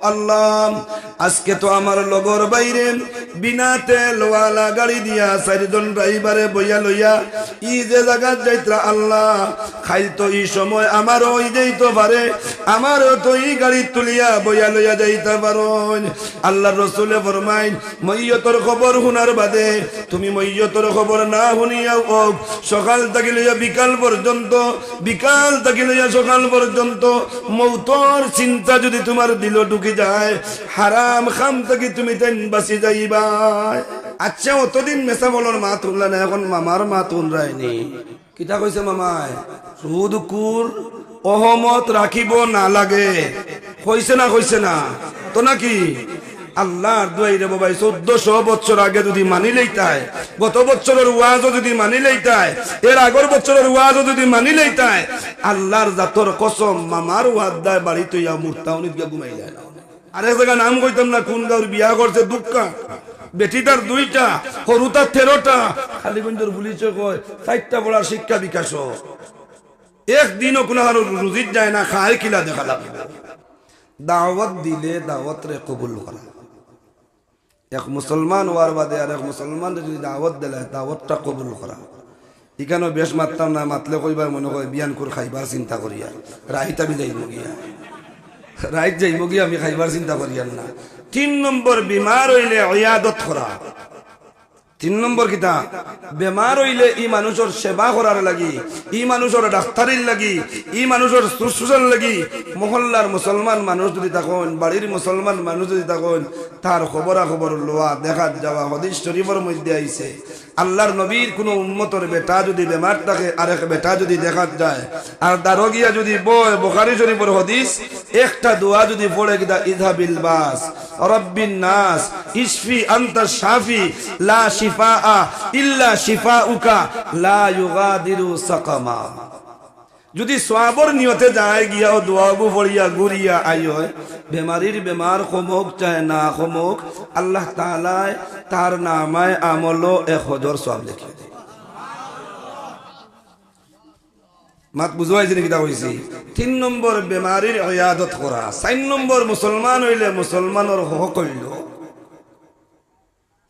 আল্লাহ, আজকে তো আমার লগর বাইরে বিনা তেলওয়ালা গাড়ি দিয়া চারিজন ড্রাইভারে বইয়া লইয়া, ই যে জায়গাত যাইতরা আল্লাহ খাই তো এই সময় আমারও ই যাইতে পারে, আমারও তো ই গাড়ি তুলিয়া বইয়া লইয়া যাইতে পারো আল্লাহ রসুলে ফরমাইন মৈয়তর খবর শুনার বাদে, তুমি মৈয়তর খবর না শুনিয়াও ওক সকাল থেকে লইয়া বিকাল পর্যন্ত, বিকাল থেকে লইয়া সকাল পর্যন্ত, মৌতর চিন্তা যদি তোমার দিল ঢুকে যায়। হারাম খাম থেকে তুমি যাইবা। আচ্ছা অতদিন মেসা বলর মা না এখন মামার মা কিতা কইছে মামায় সুদ কুর অহমত রাখিব না লাগে কইছে না? কইছে না তো নাকি আল্লাহর রে বাবাই, চোদ্দশো বছর আগে যদি মানি লইতায় গত বছরের ওয়াজও যদি মানি লইতায় এর আগর বছরের ওয়াজও যদি মানি লইতায় আল্লাহর জাতর কসম মামার ওয়াদ দায় বাড়ি তৈয়া মুর্তা উনি গিয়া ঘুমাই যায় না। শিক্ষা বিকাশ। একদিনও কোনো আর রুজিত যায় না, খায় কিলা দেখা লাগবে দাওয়াত দিলে দাওয়াত রে কবুল করা। এক মুসলমান হওয়ার বাদে আর এক মুসলমান যদি দাওয়াত দিলে দাওয়াতটা কবুল করা। ইখানেও বেশ মারতাম না, মাতলে কইবার মনে হয় বিয়ান করে খাইবার চিন্তা করিয়া রাহিতা বি যাইব গিয়া রাইত যাইব গিয়ে আমি খাইবার চিন্তা করিয়ার না। তিন নম্বর বিমার হইলে অয়াদত করা। তিন নম্বর কিতা? বেমার হইলে ই মানুষের সেবা করার লাগি, ই মানুষের ডাক্তারির লাগি, ই মানুষের শুশ্রূষার লাগি মহল্লার মুসলমান মানুষ যদি তখন বাড়ির মুসলমান মানুষ যদি তখন তার খবরা খবর লোয়া দেখা যাওয়া হদিস শরীফের মধ্যে আইছে। আল্লাহর নবীর কোনো উন্মতর বেটা যদি বেমার থাকে, আরেক বেটা যদি দেখা যায়। আর দারোগিয়া যদি বয় বোখারি শরীফের হদিস, একটা দোয়া যদি পড়ে কিনা ইধাবিল বাস, রব্বিন নাস ইসফি আন্তা শাফি, লা শিফা ইল্লা শিফা উকা লা ইউগাদিরু সাকামা। যদি সোয়াবর নিয়তে যায় গিয়া ও দোয়াগু পড়িয়া ঘুরিয়া আইয় বেমারির বেমার কমক চায় না কমক আল্লাহ তালায় তার নামায় আমলো এক হজর সব লিখে দেয়। মাত বুঝাইছে নাকি তা হয়েছি তিন নম্বর বেমারির অয়াদত করা। চার নম্বর মুসলমান হইলে মুসলমানের হক হইল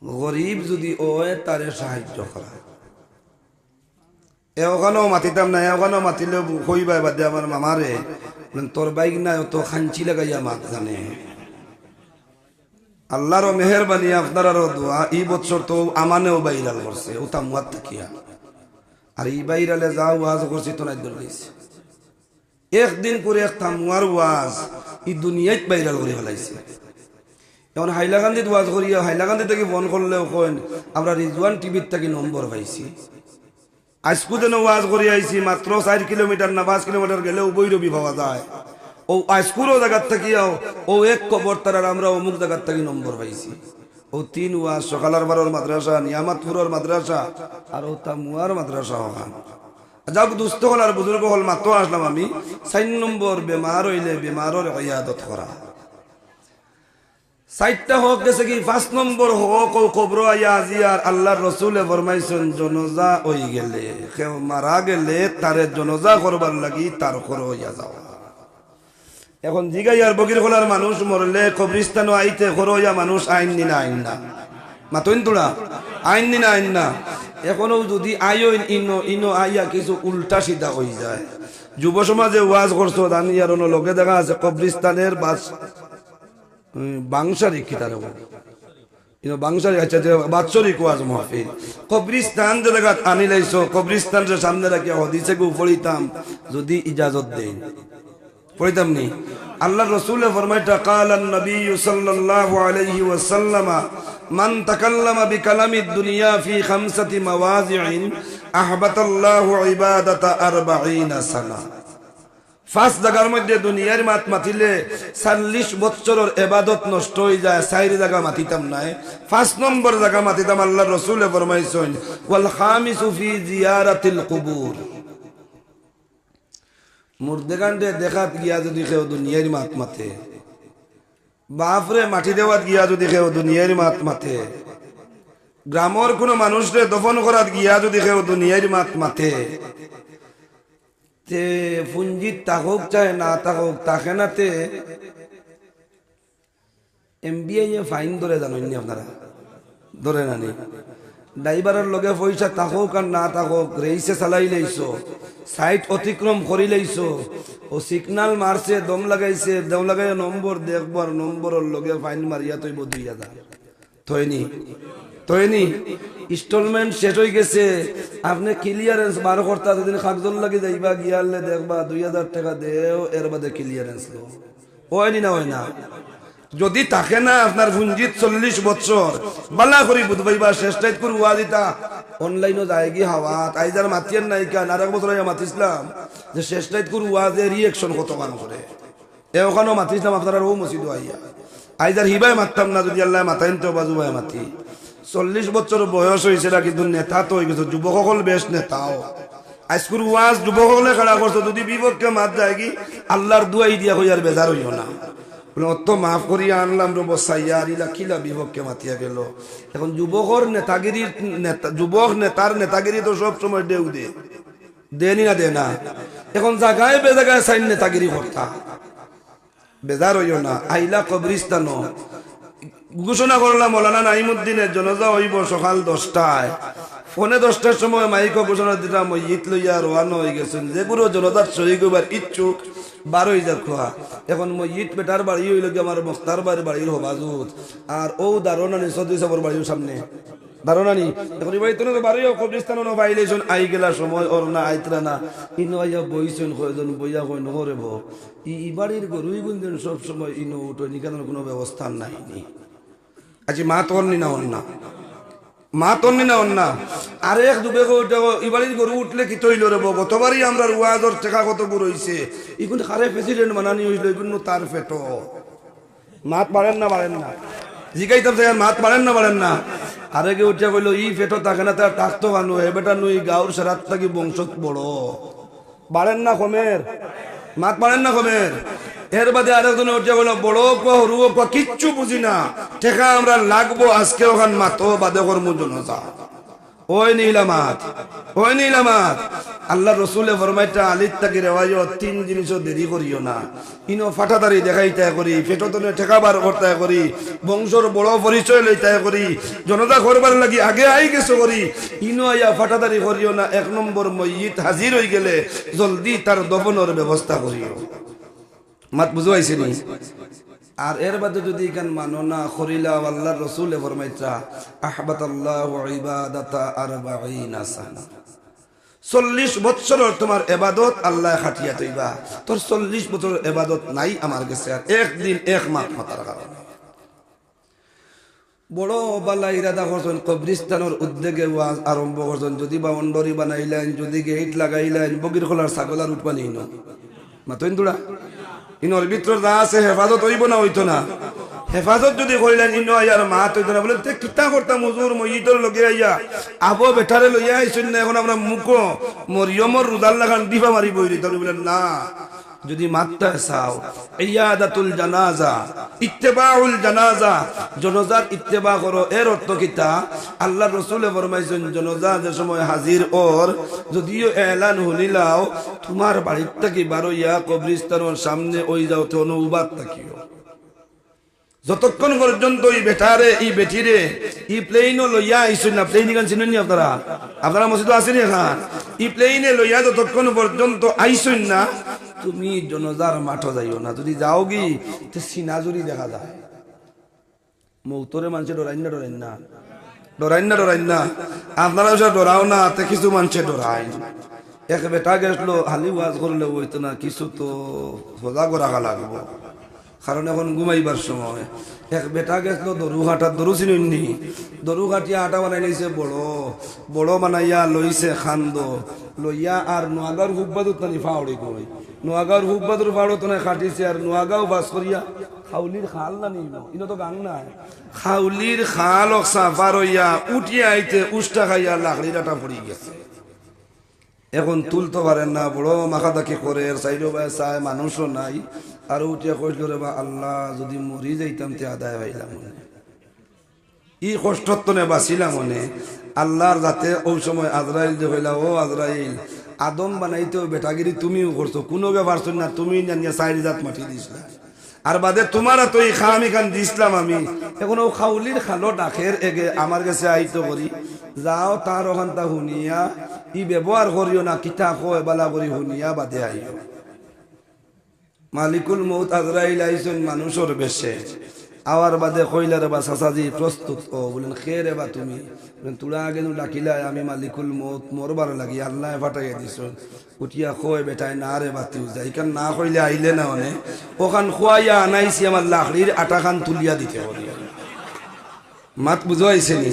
গরিব যদি ওয় তারে সাহায্য করা। এ ওখানেও মাতিতাম না ওখানেও মাতিলে কইবাই বাদে আমার মামারে। তোর বাইক না অত খাঞ্চি লাগাইয়া মাত জানে। আল্লাহর মেহরবানি আপনারও দোয়া। এই বছর তো আমানেও বাইরাল করছে, ও তামুয়াত থাকিয়া। আর এই বাইরালে যা ওয়াজ করছি, তো নাই একদিন করে এক তামুয়ার ওয়াজ এই দুনিয়াত বাইরাল করে ফেলাইছে। এখন হাইলাকান্দিত ওয়াজ করিয়া হাইলাকান্দি থেকে ফোন করলেও কইন, আমরা রিজওয়ান টিভির থেকে নম্বর পাইছি। আজকু যেন ওয়াজ করে আইছি, মাত্র চার কিলোমিটার না পাঁচ কিলোমিটার গেলেও বৈরবি পাওয়া যায়। ও আজকুরও জায়গার থাকিয়াও ও এক কবর তারার আমরা অমুক জায়গার থেকে নম্বর পাইছি। ও তিন ওয়াজ, সকালার বারোর মাদ্রাসা, নিয়ামতপুরের মাদ্রাসা, আর ও তামুয়ার মাদ্রাসা হখান যাক দুস্থ হল আর বুজুর্গ হল মাত্র আসলাম আমি। চার নম্বর, বেমার হইলে বেমারের ইয়াদত করা। চারটা কি, পাঁচ নম্বর হোক, ও কবর রসুলে ফরমাইছেন, জনজা ওই গেলে, কেউ মারা গেলে তারে জনজা করবার লাগি, তার হইয়া এখন জিগাই আর বগির খোলার মানুষ মরলে কবরিস্তানও আইতে খর হইয়া মানুষ আইন নিনা আইন না। মাতইন তোরা, আইন নিনা আইন না। এখনও যদি আইন, ইনো ইনো আইয়া কিছু উল্টা সিধা হয়ে যায়। যুব সমাজে ওয়াজ করছ, দানি আর লোকে দেখা আছে কবরিস্তানের বাস বাংসারিক কিতার বাংসারিক আচ্ছা যে যে জায়গাত আনি লাইছো কবরিস্তান যে সামনে রাখি হদিসে গু পড়িতাম, যদি ইজাজত দেন। পড়িতাম নি? আল্লাহ রসুল ফরমাইটা কালান নবী সাল্লাল্লাহু আলাইহি ওয়াসাল্লামা, মান তাকাল্লামা বিকালামিদ দুনিয়া ফি খামসাতি মাওয়াজিইন ফার্স্ট জায়গার মধ্যে দুনিয়ার মাত মাতিলে চল্লিশ বছরের এবাদত নষ্ট হয়ে যায় চারি জায়গা মাতিতাম নাই। ফার্স্ট নম্বর জায়গা মাতিতাম, আল্লাহ রসুল ফরমাইছেন, ওয়াল খামিসু ফি জিয়ারাতিল কুবুর। মুর্দেগান্ডে দেখাত গিয়া যদি কেউ দুনিয়ার মাত মাতে, বাপরে মাটি দেওয়াত গিয়া যদি কেউ দুনিয়ার মাত মাতে, গ্রামর কোনো মানুষরে দফন করাত গিয়া যদি কেউ দুনিয়ার মাত মাতে তে পুঞ্জিত তাকক চায় না তাকক তাকে নাতে এম বি আই ফাইন ধরে জানেননি আপনারা। ধরে নানি ড্রাইভারের লগে পয়সা থাকুক আর না থাকুক রেইসে চালাই লাইছো, সাইট অতিক্রম করি লাইছো, ও সিগনাল মারছে, দম লাগাইছে দম লাগাই নম্বর দেখবার নম্বরের লগে ফাইন মারিয়া তৈব দুই হাজার। থয়নি তৈনি ইনস্টলমেন্ট শেষ হয়ে গেছে। আপনি ক্লিয়ারেন্স বার করতে যদি কাগজল লাগে যাইবা গিয়ালে দেখবা দুই হাজার টাকা দেও, এর বাদে ক্লিয়ারেন্স লো হয়নি না হয় না যদি থাকে না আপনার পুঞ্জিত চল্লিশ বছর বালা করি বুধবাইবা, শেষ টাইট করে উয়া দিতা অনলাইনও যায় কি হাওয়া আইজার মাতিয়ার নাই কেন আর এক বছর মাতিছিলাম, যে শেষ টাইট করে উয়া যে রিয়েকশন কত মান করে। এ ওখানেও মাতিছিলাম, আপনারা ও মসজিদ আইয়া। আইজার হিবাই মারতাম না, যদি আল্লাহ মাতাইন তো বাজুবাই মাতি। চল্লিশ বছর বয়স হয়েছে কিন্তু নেতা তো হয়ে গেছে। যুবকসকল বেশ নেতাও। আজকুর ওয়াজ যুবকসকলে খাড়া করছে, যদি বিপক্ষে মাত যায় কি, আল্লাহর দুয়াই দিয়া হই আর বেজার হইও না। অত মাফ করিয়া আনলাম রব, সাইয়া আর ইলা খিলা বিপক্ষে মাতিয়া গেল। এখন যুবকর নেতাগিরির নেতা, যুবক নেতার নেতাগিরি তো সব সময় দেউ দে দেনি না দে না এখন জায়গায় বে জায়গায় সাইন নেতাগিরি করতা। বেজার হইও না, আইলা কবরিস্তান। ঘোষণা করলাম, মৌলানা নাইমুদ্দিনের জনজা হইব সকাল দশটায়। ফোনে দশটার সময় মাইক ঘোষণা দিলাম ঈদ লইয়া রোয়ানো হয়ে গেছেন। যেগুলো জনতার সহি করবার ইচ্ছুক বারোই যা খোয়া। এখন মই ঈদ বেটার বাড়ি হইল আমার মস্তার বাড়ির বাড়ির হবাজুত আর ও দারোনানি সদী সাবর বাড়ির সামনে। দারোনানি এখন এই বাড়িতে তো বাড়িও কবরিস্তান পাইলেছেন সময়, ওর না আইতরা না। ইনো বইয়া কই নহরে বো ই বাড়ির গরুই গুঞ্জন সব সময়, ইনো কোনো ব্যবস্থা নাই নি। আজি মা তোর নি না। অন্না মা তোর নি না। অন্না আর এক দুবে ইবাড়ির গরু উঠলে কি তৈল রে বো গতবারই আমরা রুয়াজর টেকা কত গরু হইছে। ইগুন খারে প্রেসিডেন্ট মানানি হইল ইগুন তার ফেটো। মাত বাড়েন না বাড়েন না। জিগাইতাম মাত বাড়েন না বাড়েন না। আরে উঠে কইলো, ই ফেটো থাকে না তার টাকতো কানু? এ বেটা নুই গাউর সারাত থাকি বংশত বড়। বাড়েন না কমের মাত বাড়েন না কমের এর বাদে আরেকজন উঠিয়া বলল বড় কো হরু কো, কিচ্ছু বুঝি না। ঠেকা আমরা লাগবো আজকে ওখান মাতো, বাদে কর্ম জনতা। ওই নীলামাত ওই নীলামাত আল্লাহ রসুলে ফরমাইটা, আলিত তাকে রেওয়াজ তিন জিনিসও দেরি করিও না। ইনো ফাটাতারি দেখাইতে করি, ফেটতনে ঠেকাবার করতে করি, বংশর বড় পরিচয় লইতে করি, জনতা করবার লাগি আগে আই গেছো করি। ইনো আইয়া ফাটাতারি করিও না, এক নম্বর মইয়িত হাজির হয়ে গেলে জলদি তার দফনের ব্যবস্থা করিও। মাত বুঝাইছে নি? আর এর বাদে যদি এখান মানো, না খরিলা আল্লাহ রসুল ফরমাইত্রা আহবাত আল্লাহ ইবাদাতা আরবাঈনা সানা। চল্লিশ বছরের তোমার এবাদত আল্লাহ খাটিয়া তৈবা তোর চল্লিশ বছরের এবাদত নাই আমার কাছে আর একদিন এক মাস মাতার কারণে। বড় বালা ইরাদা করছেন, কবরিস্তানের উদ্যোগে ওয়াজ আরম্ভ করছেন, যদি বাউন্ডারি বানাইলেন, যদি গেট লাগাইলেন বগির খোলার ছাগলার উৎপানি ইনো মাতইন তোরা ইনর ভিতর যা আছে, হেফাজত হইব না, হইতো না। হেফাজত যদি করিলেন ইনো আইয়ার মা তৈত না। বলে, তে কিতা করতাম হুজুর মসজিদর লগে আইয়া? আবো বেটারে লইয়া আইছেন না, এখন আমরা মুখো মরিয়মর রুদাল লাগান দিবা মারি বইরি তুমি বলেন না। যদি মাত্রায় চাও, ইয়াদাতুল জানাজা, ইত্তেবাউল জানাজা, জনজার ইত্তেবা করো, এর অর্থ কিতা আল্লাহ রসুলে ফরমাইছেন, জনজা যে সময় হাজির ওর, যদিও এলান হলিলাও, তোমার বাড়ির থাকি বারো ইয়া কবরিস্তানোর সামনে ওই যাও তো অনুবাদ থাকিও। যতক্ষণ পর্যন্ত এই বেটারে, এই বেটিরে, এই প্লেনও লইয়া আইসুন না প্লেইন গান চিনেন আপনারা? আপনারা মসজিদ আসেন এখান? এই প্লেনে লইয়া যতক্ষণ পর্যন্ত আইসুন না, তুমি জনজার মাঠ যাইও না। যদি যাও তো সিনাজুরি দেখা যায়। মৌতরে মানুষে ডরাইন না ডরাইন না। ডরাইন না ডরাইন না। আপনারা ওসব ডরাও না, তে কিছু মানুষে ডরাই এক বেটা গেছলো, হালি ওয়াজ করলে হইতো না, কিছু তো সজাগ রাখা লাগবো। কারণ এখন ঘুমাইবার সময়। এক বেটা গেছিল দরু হাঁটা, দরু চিনি দরু কাটিয়া আটা বানাই নিছে বড়। বড় বানাইয়া লইছে খান্দ। লইয়া আর নোয়াগাঁর হুকবাদুর তানি ফাউড়ি কই নোয়াগাঁর হুকবাদুর ফাউড়ো তো খাটিছে আর নোয়াগাঁও বাস করিয়া খাউলির খাল না নিল ইনো। তো গাং নাই। খাউলির খাল সাফার হইয়া উঠিয়া আইতে উষ্টা খাইয়া লাকড়ির আটা পড়ি গেছে। এখন তুলতে পারেন না, বড় মাখাদাকি করে সাইডও বাই চায় মানুষও নাই। আর উঠিয়া কইল, রে বা আল্লাহ, যদি মরি যাইতাম তে আদায় হইলাম ই কষ্টত নে বাঁচিলাম মনে। আল্লাহর যাতে ওই সময় আজরাইল যে হইলা, ও আজরাইল, আদম বানাইতেও বেটাগিরি তুমিও করছ। কোনো ব্যাপার না, তুমি জানিয়া চারি জাত মাটি দিছিলা। আর বাদে তোমার তো এই খা আমি খান দিছিলাম আমি। এখন ও খাউলির খালো ডাকের এগে আমার কাছে আইতো করি। যাও তার ওখান তা শুনিয়া, ই ব্যবহার করিও না কিতা কয় বালা করি শুনিয়া বাদে আইও। মালিকুল মৌত আজরাইল আইসুন মানুষের বেশে। আওয়ার বাদে কইলার বা সাসাজি প্রস্তুত। ও বলেন খেয়ে রে বা তুমি? বলেন আগে ডাকিলায় আমি মালিকুল মৌত মরবার লাগি, আল্লাহ ফাটাই দিছ উঠিয়া খোয় বেটাই না রে বাতিও যাই কারণ না কইলে আইলে না অনে? ওখান খোয়াইয়া আনাইছি আমার লাকড়ির আটা খান তুলিয়া দিতে। পারি মাত বুঝাইছে নি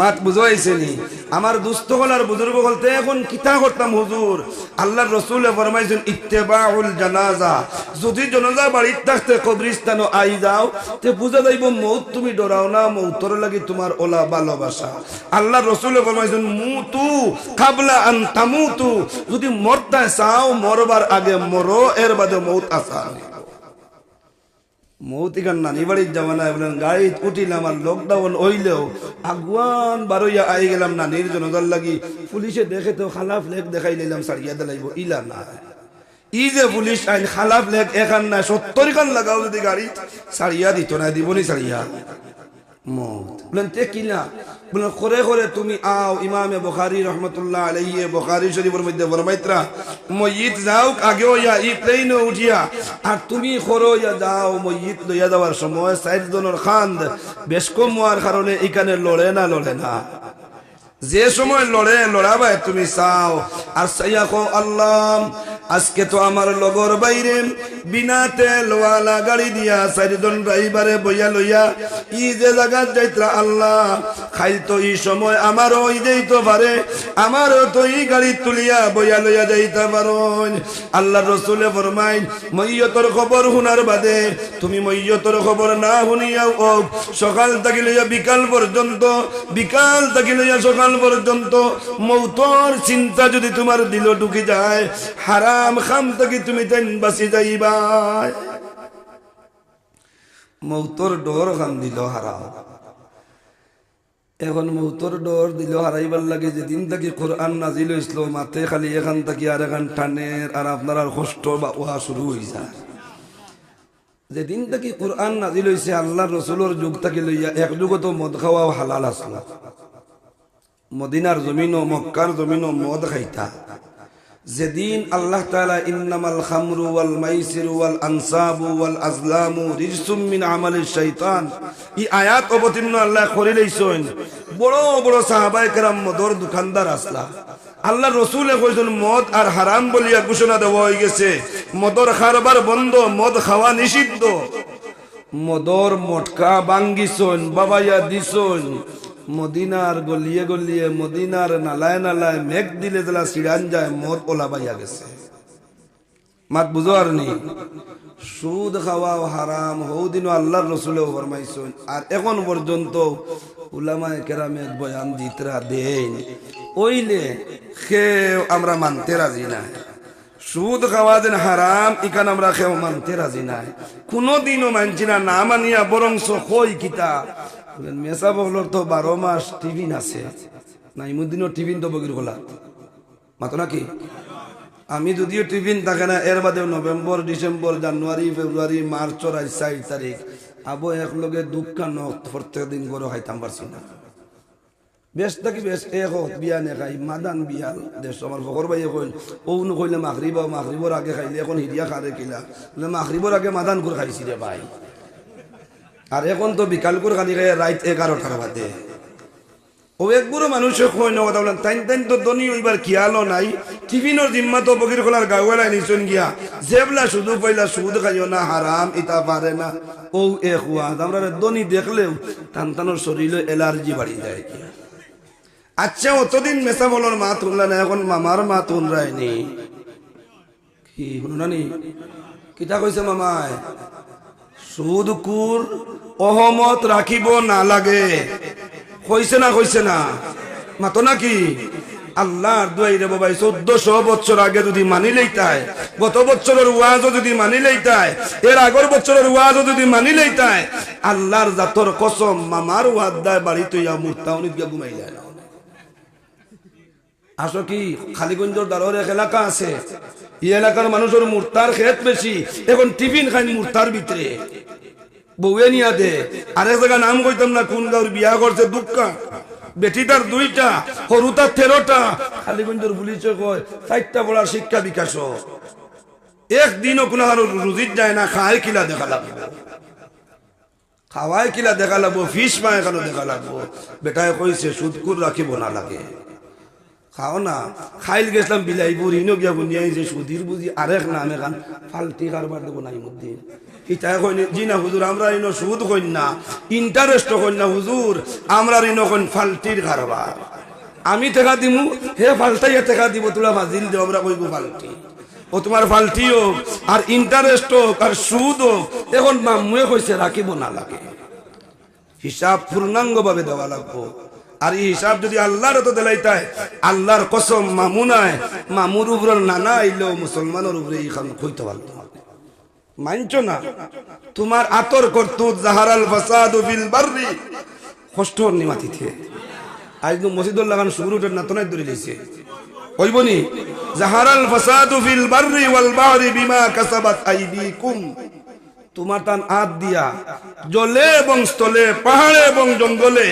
মাত বুঝাইছে নি আমার দুস্থ হলার বুজুর্গ বলতে এখন কিতা করতাম হুজুর আল্লাহর রসুলে ফরমাইছেন ইত্তেবাউল জানাজা। যদি জনাজা বাড়ির থাকতে কবরিস্তান আই যাও, তে বুঝা যাইব, মৌত তুমি ডরাও না মৌতর লাগি তোমার ওলা ভালোবাসা আল্লাহর রসুলে ফরমাইছেন মুতু কাবলা আন তামুতু। যদি মরতে চাও মরবার আগে মরো এর বাদে মৌত আসা মৌতিকার নানি বাড়ির জামানায় বলেন, গাড়ি উঠিলাম আর লকডাউন হইলেও আগুয়ান বারোইয়া আই গেলাম নানির জনতার লাগি, পুলিশে দেখে তো খালাফ দেখাই নিলাম সারিয়া দিলাইব ইলা না। ই যে পুলিশ আইন, খালাফ লেখ এখান না, সত্তর খান লাগাও যদি গাড়ি সারিয়া দিত না দিবনি সারিয়া মত। বলেন, তে কিনা বলেন করে করে, তুমি আও ইমামে বোখারি রহমতুল্লাহ আলাইহি বোখারি শরীফের মধ্যে মই মইত যাও, আগেও ইয়া, ই প্লেনে উঠিয়া, আর তুমি খরো ইয়া, যাও মইত লইয়া যাওয়ার সময় সাইড জনের খান্দ বেশ কম হওয়ার কারণে এখানে লড়ে না লড়ে না। যে সময় লড়ে লড়াবাই তুমি চাও। আর সাইয়া কো আল্লাহ আজকে তো আমার লগর বাইরে বিনা তেলওয়ালা গাড়ি দিয়া চারিজন ড্রাইভারে বইয়া লইয়া, ই যে জায়গাত যাইতরা আল্লাহ, খাই তো এই সময় আমারও ই যাইতে পারে, আমারও তো ই গাড়ি তুলিয়া বইয়া লইয়া যাইতে পারো আল্লাহ রসুলে ফরমাইন মৈয়তর খবর শুনার বাদে, তুমি মৈয়তর খবর না শুনিয়াও ও সকাল থাকি লইয়া বিকাল পর্যন্ত, বিকাল থাকি লইয়া সকাল পর্যন্ত, মৌতর চিন্তা যদি তোমার দিল ঢুকি যায়, হারাম খাম থাকি তুমি তেন বাঁচি যাইবাই মৌতর ডর খান দিল হারাম। এখন মৌতর ডর দিল হারাইবার লাগে যেদিন থাকি কোরআন নাজিল হয়েছিল মাতে খালি এখান থাকি আর এখান টানের, আর আপনার আর কষ্ট বা উহা শুরু হয়ে যায়। যেদিন থাকি কোরআন নাজিল হয়েছে আল্লাহ রসুলোর যুগ থাকি লইয়া এক যুগত মদ খাওয়াও হালাল আসলো। মদিনার জমিন ও মক্কার জমিন ও মদ খাইতা। যেদিন আল্লাহ তাআলা ইন্নামাল খামরু ওয়াল মাইসিরু ওয়াল আনসাবু ওয়াল আজলামু রিজসুম মিন আমালিশ শাইতান। ই আয়াত অবতীর্ণ আল্লাহ করে লইছেন বড় বড় সাহাবায়ে কেরাম মদর দোকানদার আসলা। আল্লাহ রসুলে কইছেন, মদ আর হারাম বলিয়া ঘোষণা দেওয়া হয়ে গেছে। মদর খারবার বন্ধ, মদ খাওয়া নিষিদ্ধ। মদর মটকা বাঙ্গিছন বাবাইয়া দিছন মদিনার গলিয়ে গলিয়ে, মদিনার নালায় নালায় মেঘ দিলে জেলা সিড়ান যায়, মদ ওলা বাইয়া গেছে। মাত বুঝো আর নি? সুদ খাওয়া হারাম হৌদিনও আল্লাহর রসুলেও ফরমাইছেন। আর এখন পর্যন্ত উলামায় কেরামে বয়ান দিতরা দেন। ওইলে সে আমরা মানতে রাজি নাই। সুদ খাওয়া যেন হারাম, ইখান আমরা খেও মানতে রাজি নাই। কোনোদিনও মানছি না না মানিয়া বরং কই কিতা। মেসা বগলর তো বারো মাস টিফিন আছে না ইমুদ্দিনও টিফিন তো বগির গোলা। মাতো নাকি? আমি যদিও টিফিন থাকে না, এর বাদে নভেম্বর, ডিসেম্বর, জানুয়ারি, ফেব্রুয়ারি মার্চর আজ চার তারিখ, আবো একলগে দুঃখা ন প্রত্যেক দিন করে খাইতাম পারছি না। বেশ থাকি বেশ এক বিয়া নে খাই, মাদান বিয়াল দেশ আমার ফকর ভাইয়ে কইল, ও কইলে মাখরিব মাখরিবর আগে খাইলে, এখন হিরিয়া খারে কিলা। মাখরিবর আগে মাদান করে খাইছি রে ভাই। আর এখন তো বিকাল করে খানি খাই রাত এগারোটার বাদে। ও একগুলো মানুষে কই না কথা বলেন, তাইন তাইন তো দনি ওইবার খেয়ালও নাই, টিফিনের জিম্মা তো বকির খোলার গাওয়ালাই নিছন গিয়া। জেবলা শুধু পয়লা সুদ খাইও না, হারাম, ইতা পারে না। ও এ খুয়া, আমরা দনি দেখলেও টান টানোর শরীরে এলার্জি বাড়ি যায় গিয়া। আচ্ছা অতদিন মেসা বলর মা তুললা না এখন মামার মা তুলরায়নি কি শুনানি কিতা কইছে মামায় সুদকুর অহমত রাখিব না লাগে। কইছে না কইছে না? মাতো নাকি? আল্লাহর দুয়াই রে বাবাই, চোদ্দশো বছর আগে যদি মানি লইতায়, গত বছরের ওয়াজও যদি মানি লইতায়, এর আগর বছরের ওয়াজও যদি মানি লইতায়, আল্লাহর জাতর কসম মামার ওয়াদ দায় বাড়ি তুইয়া মুর্তাউনিত গিয়া ঘুমাই যায় না। আসো কি, খালিগঞ্জর দারোর এক এলাকা আছে। এই এলাকার মানুষের মূর্তার খেত বেশি, এখন টিফিন খাই মূর্তার ভিতরে। বউয়ে নিয়া আরেক জায়গা নাম কইতাম না, কোন গাঁর বিয়া করছে দুঃখা বেটিটার দুইটা তেরোটা। খালিগঞ্জের কয়, চারটা শিক্ষা বিকাশ। একদিনও রুজিত যায় না, খায় কিলা দেখা লাগবে। খাওয়াই কিলা দেখা লাগবো, ফিস মায় কেন দেখা লাগবো। বেটায় কইছে, সুদকুর রাখিব না লাগে। খাও না, খাইল গেছিলাম বিলাই বুড়ি নো গিয়া বুনিয়া সুধীর বুঝি আরেক নাম ফালতি কারবার দেবো মধ্যে ইটাই কইন, জি না হুজুর, আমরা ইনো সুদ কইন না ইন্টারেস্ট কইন না হুজুর, আমরা ইনো কইন ফালতির কারবার। আমি টাকা দিমু, হে ফালতাইয়া টাকা দিব তোরা মাজিল দেব আমরা কইব ফালতি। ও তোমার ফালতি হোক আর ইন্টারেস্ট হোক আর সুদ হোক এখন মামুয়ে কইছে রাখিব না লাগে। হিসাব পূর্ণাঙ্গ ভাবে দেওয়া লাগবো। আর এই হিসাব যদি আল্লাহর তো দেলাইতায় আল্লাহর কসম মামুনায় মামুর উপর নানা আইলেও মুসলমানের উপরে এইখান কইতে পারতো মানছ না? তোমার আতর করতুত জাহারাল ফাসাদ বিল বাররি। কষ্ট নিমাতিতে আজ নু মসজিদুল লাগান শুরুটের নাতনায় ধরে দিয়েছে। কইবনি জাহারাল ফাসাদ ফিল বাররি ওয়াল বাহরি বিমা কাসাবাত আইদিকুম। তোমার টান হাত দিয়া জলে এবং স্থলে, পাহাড়ে এবং জঙ্গলে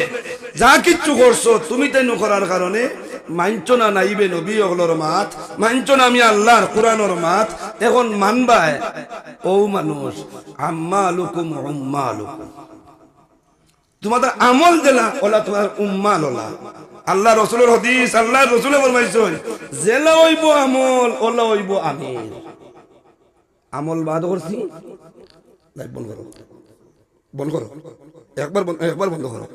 যা কিচ্ছু করছ, তুমি তাই করার কারণে মানছ না নাইবে নবী অগলর মাত মানছ না আমি আল্লাহর কোরআনর মাত, এখন মানবায় ও মানুষ আম্মা লুকুম উম্মা লুকুম তোমাদের আমল ওলা তোমার আল্লাহ রসুলের হদিস, আল্লাহ জেলা হইব আমল, ওলা হইব আমি আমল বাদ করছি? বন্ধ করো। বন্ধ করো। একবার একবার বন্ধ করো।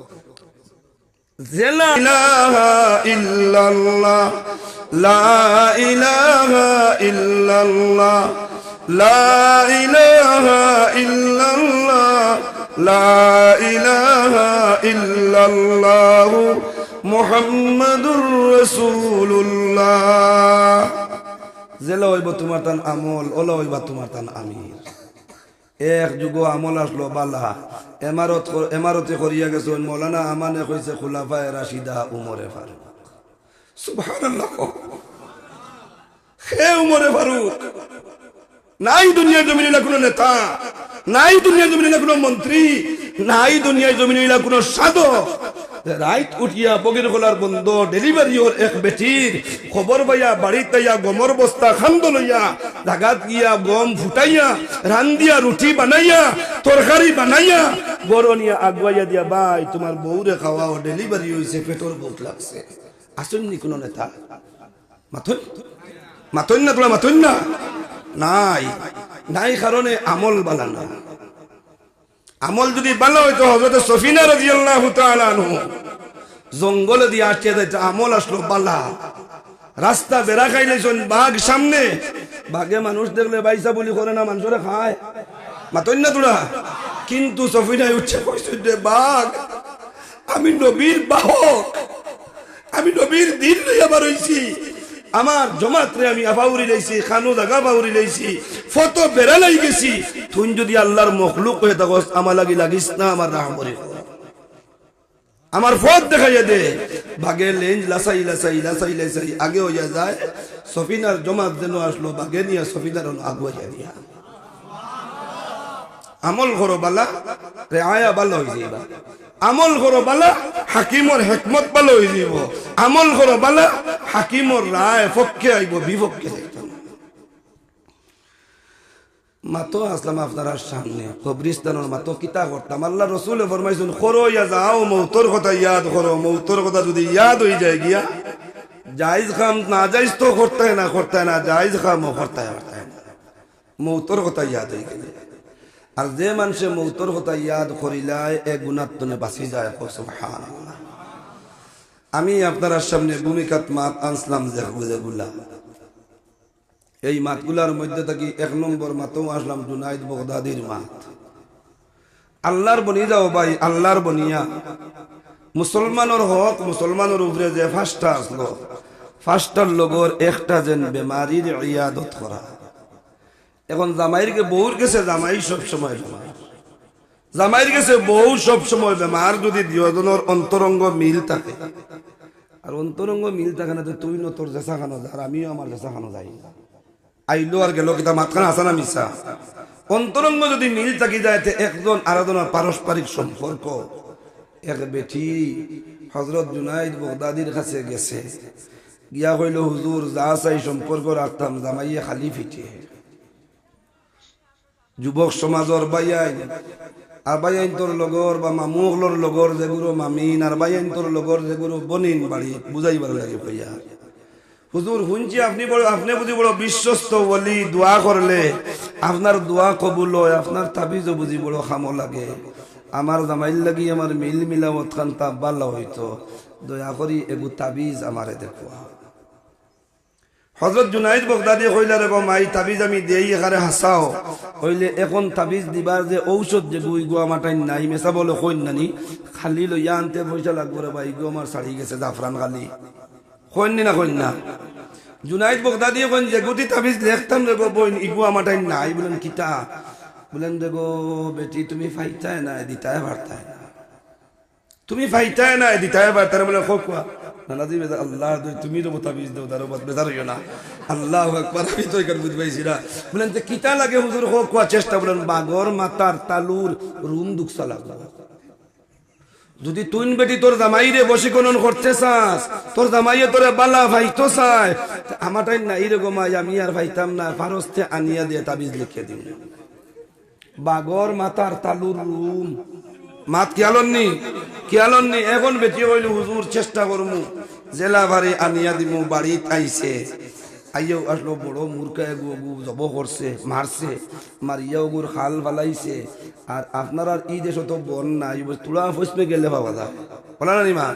মুহাম্মাদুর রাসূলুল্লাহ। জেলা হইব তোমার তান আমল ওলা হইবা তোমার তান আমির। এক যুগ আমল আসলো বালা। এমারত এমারতে করিয়া গেছে মৌলানা আমানে কইছে খুলাফায় রাশিদা উমরে ফারুক। হে উমরে ফারুক, নাই দুনিয়ার জমিনে না কোনো নেতা, নাই দুনিয়ার জমিনে না কোনো মন্ত্রী, নাই দুনিয়ার জমিনে না কোনো সাধক রাইত উঠিয়া বগির গলার বন্ধ, ডেলিভারি ওর এক বেটির। খবর পাইয়া বাড়িতে গমর বস্তা খান্দ লইয়া জাগাত গিয়া গম ফুটাইয়া রান্দিয়া রুটি বানাইয়া তরকারি বানাইয়া বড় নিয়া আগুয়াইয়া দিয়া ভাই তোমার বউরে খাওয়াও ডেলিভারি হয়েছে পেটর বহুত লাগছে। আসেননি কোনো নেতা? মাথুন? মাথুন না তোরা মাথুন না? নাই নাই কারণে আমল বালা না। আমল যদি ভালো হইতো হজরত সফিনা তাআলা আনহু। জঙ্গলে দিয়ে আটকে যাইতে আমল আসলো বালা রাস্তা বেড়া খাইলেছেন, বাঘ সামনে। বাঘে মানুষ দেখলে বাইসা বলি করে না, মানুষরে খায়। মাতন না তোরা? কিন্তু সফিনায় উঠছে, কইছে বাঘ, আমি নবীর বাহক। আমি নবীর দিন লইয়া বারইছি আমার জমাত্রে আমি আবাউরি লাইছি খানু জাগা বাউরি লাইছি। ফটো বেড়ালাই গেছি। তুই যদি আল্লাহর মখলুক হয়ে থাকস, আমার লাগি লাগিস না, আমার রাহমরি আমার ফট দেখাইয়া দে। বাঘের লেঞ্জ লাসাই লাসাই লাসাই লাসাই, আগে হইয়া যায়। সফিনার জমাত যেন আসলো, বাঘে নিয়ে সফিনার আগুয়াইয়া দিয়া। আমল করো বালা রে আয়া ভালো হয়ে যাইবা। আমল করো বালা, হাকিমর হেকমত ভালো হয়ে যাইব। আমল করো বালা, হাকিমর রায় পক্ষে আইব, বিপক্ষে যাইতো না। মাতো আসলাম আপনার সামনে। কবরিস্তানের মাতো কিতা করতাম। আল্লাহ রসুলে ফরমাইছেন করো ইয়া যাও, মৌতর কথা ইয়াদ করো। মৌতর কথা যদি ইয়াদ হয়ে যায় গিয়া জাইজ খাম, না জাইজ তো করতে না করতে না জাইজ খাম করতে করতে মৌতর কথা ইয়াদ হয়ে গেলে। আর যে মানুষে মৌতর কথা ইয়াদ করিলায়, এ গুণাত্মনে বাঁচি যায়। সুবহান আমি আপনার সামনে ভূমিকাত মাত আনসলাম যেগুলা এই মাতগুলার মধ্যে থাকি এক নম্বর মাতও আসলাম জুনাইদ বগদাদির মাত। আল্লাহর বনি যাও ভাই, আল্লাহর বনিয়া। মুসলমানের হক মুসলমানের উপরে যে ফার্স্টটা আসলো ফার্স্টার লগর একটা যেন বেমারির ইয়াদত করা। এখন জামাইরকে বউর গেছে, জামাই সব সময় বেমার। জামাইর গেছে বউ সব সময় বেমার, যদি দুজনের অন্তরঙ্গ মিল থাকে। আর অন্তরঙ্গ মিল থাকে না তো তুই ন জেসা খানো যা আর আমিও আমার জেসা খানো যাই। আইলো আর গেল কিতা মাঝখানে আসা না মিশা অন্তরঙ্গ যদি মিল থাকি যায় একজন আরাধনার পারস্পরিক সম্পর্ক এক বেটি হজরত জুনাইদ বগদাদির কাছে গেছে। গিয়া কইল হুজুর যা চাই সম্পর্ক রাখতাম জামাইয়ে খালি ফিটে। যুবক সমাজর বাইয়াইন আর বাইয়াইন তোর লগর বা মামুকলর লগর যেগুলো মামিন আর বাইয়াইন তোর লগর যেগুলো বনিন বাড়ি বুঝাইবার লাগে কইয়া। হুজুর শুনছি আপনি বড়, আপনি বুঝি বড় বিশ্বস্ত বলি দোয়া করলে আপনার দোয়া কবুল হয়, আপনার তাবিজও বুঝি বড় খামো লাগে। আমার জামাইল লাগি আমার মিল মিলামত খান তাব্বাল্লা হইতো। দয়া করি এগু তাবিজ আমারে দেখুয়া হজরত জুনাইদ বগদাদি কইলা, রে মাই, তাবিজ আমি দেই, এখানে হাসাও। কইলে, এখন তাবিজ দিবার যে ঔষধ যে গুই গো আমাটাই নাই, মেসা বলে কইন নানি। খালি লইয়া আনতে পয়সা লাগবো রে ভাই গো, আমার শাড়ি গেছে জাফরান খালি। কইন না কইন না জুনাইদ বগদাদি কইন যে, গুটি তাবিজ দেখতাম রে বইন ইগু আমাটাই নাই। বলেন, কিতা? বলেন গো বেটি, তুমি ফাইতায় না দিতায় পারতায় না। তুমি ফাইতায় না দিতায় পারতায় না? বলে কোকুয়া নানাজি বেদা আল্লাহ তুমি তো মোতাবিজ দেও, তার বাদ বেজার হইও না। আল্লাহ আকবার, আমি তো এখানে বুঝ পাইছি না। বলেন, যে কিতা লাগে হুজুর হোক চেষ্টা। বলেন, বাগর মাতার তালুর রুম দুঃখা লাগল যদি তুই বেটি তোর জামাইরে বশীকরণ করতে চাস, তোর জামাইয়ে তোরে বালা ভাইতো চায় আমারটাই রে গোমাই আমি আর ভাইতাম না, ফারস্তে আনিয়া দিয়ে তাবিজ লিখে দিন বাগর মাতার তালুর রুম। মাত কিয়ালন নি? কিয়ালন নি? এখন বেটি হইল হুজুর চেষ্টা করমু। জেলা বাড়ি আনিয়া দিমু, বাড়িত আইছে। আইয়াও আসলো বড় মূর্খা এগু জব করছে, মারছে মারিয়াও গুর খাল ফালাইছে আর আপনার আর এই দেশে তো বন নাই বলে তুলা ফসমে গেলে পাওয়া যায় বলা না মা?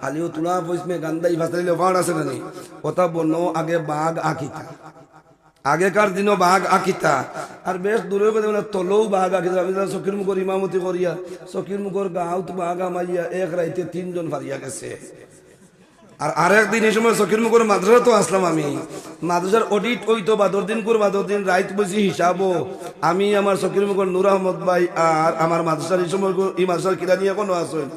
খালিও তুলা ফসমে গান্দাই ফাসাইলে ফাড় আছে না কথা বন্য আগে বাঘ আঁকিতা। আগেকার দিনও বাঘ আঁকিতা। আর বেশ দূরে বলে তলেও বাঘ আঁকিতা। আমি চকির মুখর ইমামতি করিয়া চকির মুখর গাঁত বাঘ আমাইয়া এক রাইতে তিনজন ফারিয়া গেছে। আর আরেক দিন এই সময় চকির মুখর মাদ্রাসা তো আসলাম আমি। মাদ্রাসার অডিট হইতো, বাদর দিন কর বাদর দিন রাইত বুঝি হিসাবও। আমি আমার চকির মুখর নুর আহমদ ভাই আর আমার মাদ্রাসার এই সময় এই মাদ্রাসার কিরা নিয়ে কোনো আসেন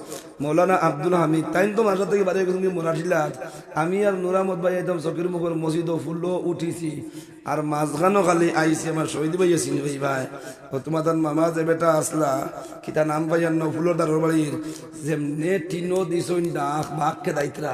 মৌলানা আব্দুল হামিদ, তাই তো মাদ্রাসা থেকে বাড়ি গেছি মোরাটিলাত আমি আর নুর আহমদ ভাই একদম চকির মুখর মসজিদ ফুল্লো উঠিছি। আর মাঝখানো খালি আইসি আমার শহীদ ভাই আছি ভাই ভাই। ও তোমার তার মামা যে বেটা আসলা, কিতা নাম আর ফুলোর দারোর বাড়ির। যেমনে টিনো দিছইন ডাক, বাঘকে দায়িত্রা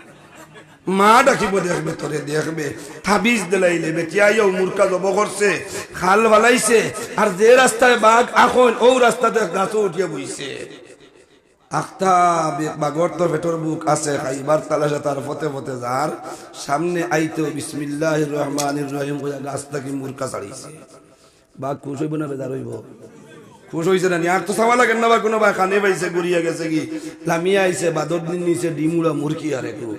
মা ডাকিব দেখবে তোরে দেখবে তাবিজ দিলাইলে বেটি আইও মূর্খা জব করছে, খাল বালাইছে, আর যে রাস্তায় বাঘ এখন ও রাস্তাতে গাছও উঠিয়ে বইছে। আখতা বুক আছে সামনে গাছ বাঘ খুশ হইব না হইব? খুশ হইছে না আর তো চাওয়া লাগে না বা কোনো বা কানে পাইছে গুড়িয়া গেছে কি? লামিয়া আইছে, বাদর দিন নিছে ডিমুড়া মুরকি আর একু।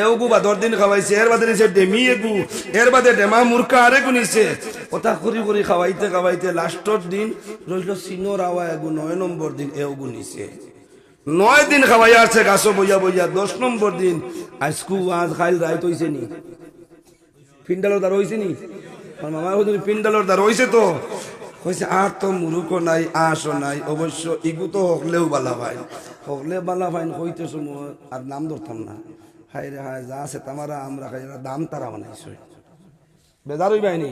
এওগু বাদর দিন খাওয়াইছে, এর বাদে নিছে ডেমি এগু এর বাদে ডেমা মুরকা আর একু নিছে। ওটা করি করি খাওয়াইতে খাওয়াইতে লাস্টর দিন রইল সিনোর আওয়া এগু নয় নম্বর দিন এওগু নিছে। নয় দিন খাওয়াই আছে গাছ বইয়া বইয়া, দশ নম্বর দিন। আজকু আজ খাইল রাইত হইছে নি? পিন্ডালোর দ্বার হইছে নি? আমার মামা পিন্ডালোর দ্বার হইছে তো। কইছে, আর তো মুরুকও নাই, আশও নাই, অবশ্য ইগু তো হকলেও বালা ভাই। হকলে বালা ভাই হইতে সময় আর নাম ধরতাম না। হাই রে হাই যা আছে তামারা, আমরা খাই দাম তারা বানাইছে। বেজার হইবাইনি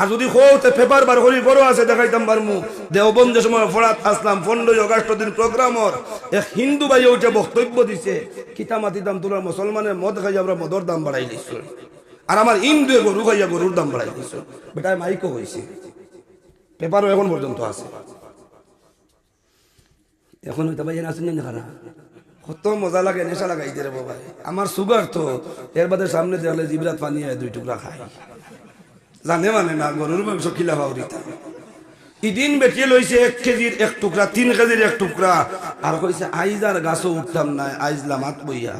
আর যদি হতে পেপার বার করি, বড় আছে, দেখাইতাম পারমু দেওবন্ধ সময় ফরাত আসলাম, পনেরোই আগস্ট দিন প্রোগ্রামর। এক হিন্দু ভাই উঠে বক্তব্য দিছে, কিতা মাতিতাম তোরা মুসলমানের মদ খাই আমরা মদর দাম বাড়াই দিছ। আর আমার হিন্দু গরু খাইয়া গরুর দাম বাড়াই দিছ। বেটায় মাইকও হয়েছে পেপারও এখন পর্যন্ত আছে। এখন হইতে ভাই আসেন না খারা কত মজা লাগে, নেশা লাগাইতে রে বাবা আমার সুগার তো, এর বাদে সামনে দেখলে জিবরাত পানি হয় দুই টুকরা খাই জানে মানে না, গরুর মাংস খিলা ভাউরিতা ইদিন বেটিয়ে লইছে এক কেজির এক টুকরা, তিন কেজির এক টুকরা। আর কইছে, আইজ আর গাছও উঠতাম না আইজ লামাত বইয়া।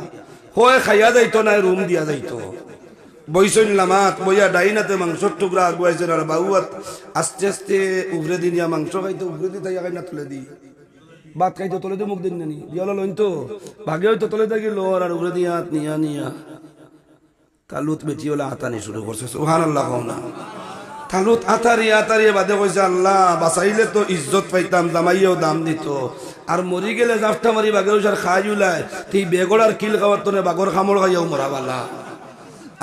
হয় খাইয়া যাইতো না রুম দিয়া যাইতো। বইসইন লামাত বইয়া ডাইনাতে মাংসর টুকরা আগুয়াইছেন আর বাউয়াত আস্তে আস্তে উগরে দি নিয়া মাংস খাইতে উগরে দি তাই না তুলে দি। ভাত খাইতে তোলে দিয়ে মুখ দিন নানি। দিয়ালো লইন তো ভাগে হয়তো তোলে থাকি লোর আর উগরে দিয়া হাত নিয়া নিয়া। তালুত বেটি হলে আতানি শুরু করছে সুহান আল্লাহ না। তালুত আতারি আতারি বাদে কইছে আল্লাহ, বাঁচাইলে তো ইজ্জত পাইতাম দামাইয়েও দাম দিত। আর মরি গেলে জাফটা মারি বাগের উসার খাই উলায় তুই বেগর আর কিল খাওয়ার তো বাগর খামড় খাইয়াও মরা বালা।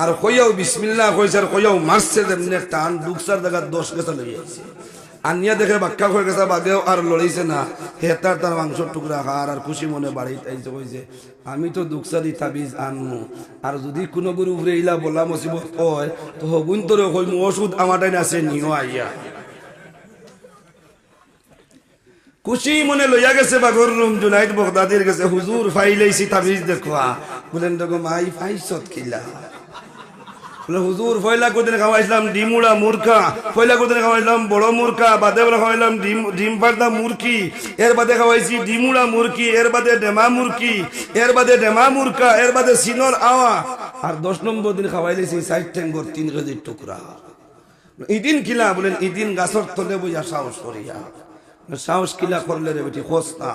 আর কইয়াও বিসমিল্লাহ কইছে, আর কইয়াও মারছে তেমনি টান ডুকসার জায়গা দশ গেছে লই আইছে আনিয়া দেখে বাক্কা হয়ে গেছে, বাগেও আর লড়াইছে না। হেতার তার মাংসর টুকরা খার আর খুশি মনে বাড়িতে আইছে কইছে, আমি তো দুকসাদি তাবিজ আনমু। আর যদি কোনো গুরু উভরে ইলা বলা মুসিবত হয়, তো হগুন তোরে কইমু, ওষুধ আমার টাইন আছে, নিও আইয়া। খুশি মনে লইয়া গেছে বাগর রুম, জুনাইদ বগদাদির গেছে হুজুর ফাইলাইছি তাবিজ দেখবা বলেন, দেখো মাই ফাইসত কিলা। হুজুর পয়লা কোদিন খাওয়াইছিলাম ডিমুড়া মূর্খা ফয়লা কোদিন খাওয়াইছিলাম বড় মূর্খা বাদে বেলা খাওয়াইলাম ডিম ডিম পার্দা মুরকি, এর বাদে খাওয়াইছি ডিমুড়া মুরকি, এর বাদে ডেমা মুরকি, এর বাদে ডেমা মূর্খা এর বাদে সিনর আওয়া। আর দশ নম্বর দিন খাওয়াইলেছি সাইড ট্যাঙ্গর তিন কেজির টুকরা। ইদিন কিলা বলেন, ইদিন গাছর তলে বইয়া সাহস করিয়া। সাহস কিলা করলে রে বেটি খোঁজ না।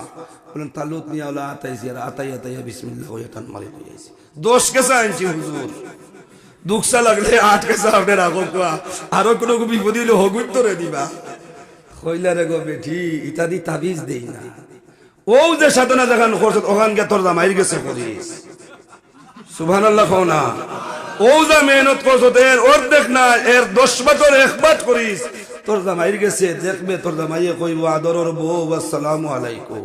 বলেন, তালুত নিয়ে আতাইছি, আর আতাই আতাইয়া বিসমিল্লাহ হইয়া টান মারি হইয়াছি দোষ কেসা আনছি, হুজুর। দুঃখসা লাগলে আটকে সামনে রাখো কোয়া। আরও কোনো বিপদ হইলে হগুন তোরে দিবা। কইলা রে গো বেঠি ইত্যাদি তাবিজ দেই না। ও যে সাধনা যখন করছত ওখান গে তোর জামাইর গেছে করিস। সুবহান আল্লাহ কও না। ও যা মেহনত করছত এর ওর দেখ না, এর দশ বছর একবাট করিস। তোর জামাইর গেছে, দেখবে তোর জামাইয়ে কইব, আদরর বউ, আসসালামু আলাইকুম।